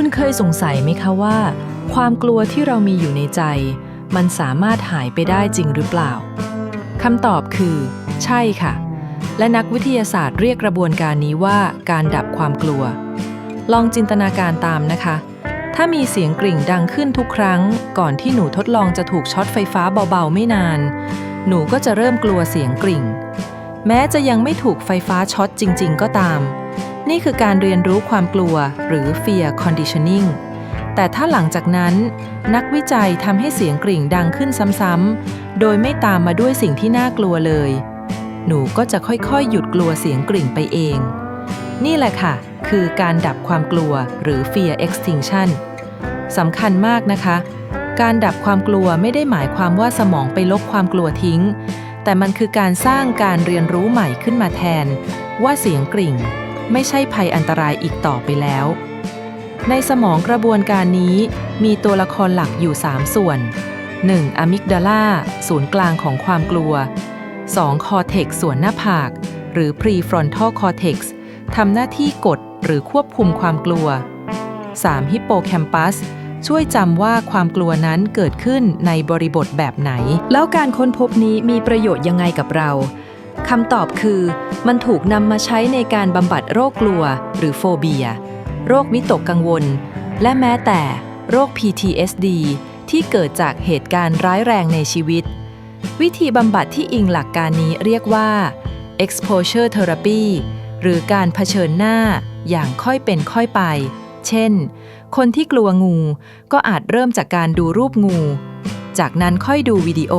คุณเคยสงสัยไหมคะว่า ความกลัวที่เรามีอยู่ในใจ มันสามารถหายไปได้จริงหรือเปล่าคำตอบคือ ใช่ค่ะ และนักวิทยาศาสตร์เรียกกระบวนการนี้ว่าการดับความกลัว ลองจินตนาการตามนะคะ ถ้ามีเสียงกริ่งดังขึ้นทุกครั้ง ก่อนที่หนูทดลองจะถูกช็อตไฟฟ้าเบาๆไม่นาน หนูก็จะเริ่มกลัวเสียงกริ่ง แม้จะยังไม่ถูกไฟฟ้าช็อตจริง ๆ ก็ตาม นี่คือการเรียนรู้ความกลัวหรือ fear conditioning แต่ถ้าหลังจากนั้น นักวิจัยทำให้เสียงกริ่งดังขึ้นซ้ำๆ โดยไม่ตามมาด้วยสิ่งที่น่ากลัวเลย หนูก็จะค่อยๆ หยุดกลัวเสียงกริ่งไปเอง นี่แหละค่ะ คือการดับความกลัวหรือ fear extinction สำคัญมากนะคะ การดับความกลัวไม่ได้หมายความว่าสมองไปลบความกลัวทิ้ง แต่มันคือการสร้างการเรียนรู้ใหม่ขึ้นมาแทน ว่าเสียงกริ่ง ไม่ใช่ภัยอันตรายอีกต่อไปแล้ว ในสมองกระบวนการนี้มีตัวละครหลักอยู่ 3 ส่วน 1. อะมิกดาลาศูนย์กลางของความกลัว 2. คอเท็กส่วนหน้าผาก หรือ prefrontal cortex ทำหน้าที่กดหรือควบคุมความกลัว 3. ฮิปโปแคมปัสช่วยจำว่าความกลัวนั้นเกิดขึ้นในบริบทแบบไหน แล้วการค้นพบนี้มีประโยชน์ยังไงกับเรา คำตอบคือ มันถูกนำมาใช้ในการบำบัดโรคกลัว หรือโฟเบีย โรควิตกกังวล และแม้แต่โรค PTSD ที่เกิดจากเหตุการณ์ร้ายแรงในชีวิต วิธีบำบัดที่อิงหลักการนี้เรียกว่า exposure therapy หรือการเผชิญหน้าอย่างค่อยเป็นค่อยไป เช่น คนที่กลัวงู ก็อาจเริ่มจากการดูรูปงู จากนั้นค่อยดูวิดีโอ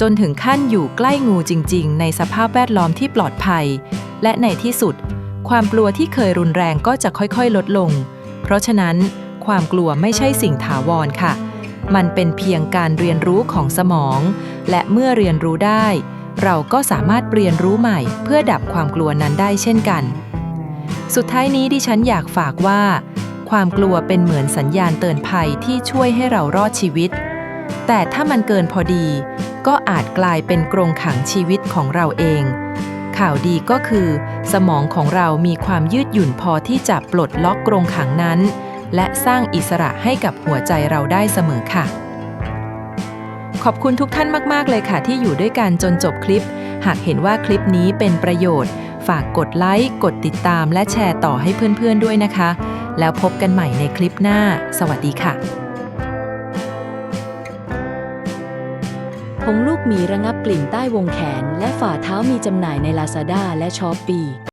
จนถึงขั้นอยู่ใกล้งูจริง ๆ ในสภาพแวดล้อมที่ปลอดภัย และในที่สุด ความกลัวที่เคยรุนแรงก็จะค่อยๆ ลดลง เพราะฉะนั้น ความกลัวไม่ใช่สิ่งถาวรค่ะ มันเป็นเพียงการเรียนรู้ของสมอง และเมื่อเรียนรู้ได้ เราก็สามารถเรียนรู้ใหม่ เพื่อดับความกลัวนั้นได้เช่นกัน สุดท้ายนี้ดิฉันอยากฝากว่า ความกลัวเป็นเหมือนสัญญาณเตือนภัยที่ช่วยให้เรารอดชีวิต แต่ถ้ามันเกินพอดี ก็อาจกลายเป็นกรงขังชีวิตของเราเอง ข่าวดีก็คือ สมองของเรามีความยืดหยุ่นพอที่จะปลดล็อกกรงขังนั้น และสร้างอิสระให้กับหัวใจเราได้เสมอค่ะ ขอบคุณทุกท่านมาก ๆ เลยค่ะ ที่อยู่ด้วยกันจนจบคลิป หากเห็นว่าคลิปนี้เป็นประโยชน์ ฝากกดไลค์ กดติดตาม และแชร์ต่อให้เพื่อน ๆ ด้วยนะคะ แล้วพบกันใหม่ในคลิปหน้า สวัสดีค่ะ ผงลูกหมีระงับกลิ่นใต้วงแขนและฝ่าเท้ามีจำหน่ายใน Lazada และ s h อ p e e